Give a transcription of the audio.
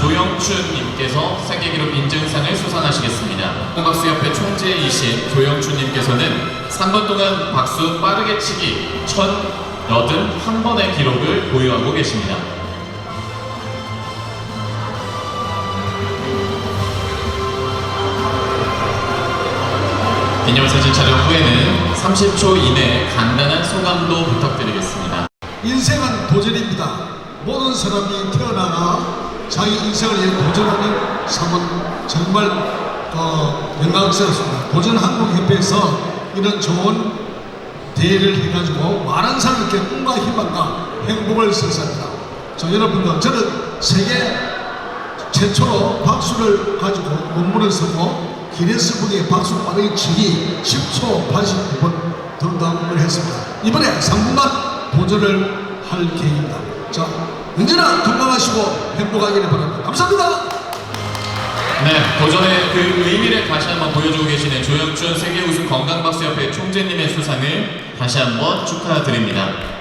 조영춘님께서 세계기록 인증상을 수상하시겠습니다. 박수협회 총재이신 조영춘님께서는 3분 동안 박수 빠르게 치기 1081번의 기록을 보유하고 계십니다. 기념사진 촬영 후에는 30초 이내 간단한 소감도 부탁드리겠습니다. 인생은 도전입니다. 모든 사람이 태어나가 자기 인생을 위해 도전하는 삶은 정말 어, 영광스럽습니다. 도전 한국협회에서 이런 좋은 대회를 해가지고 많은 사람들께 꿈과 희망과 행복을 선사합니다. 저 여러분들 저는 세계 최초로 박수를 가지고 논문을 쓰고 기네스북에 박수 빠르게 치기 10초 89번 등등을 했습니다. 이번에 상분간 도전을 할 계획입니다. 자, 언제나 건강하시고 행복하기를 바랍니다. 감사합니다. 네, 도전의 그 의미를 다시 한번 보여주고 계시는 조영춘 세계 우승 건강박수협회 총재님의 수상을 다시 한번 축하드립니다.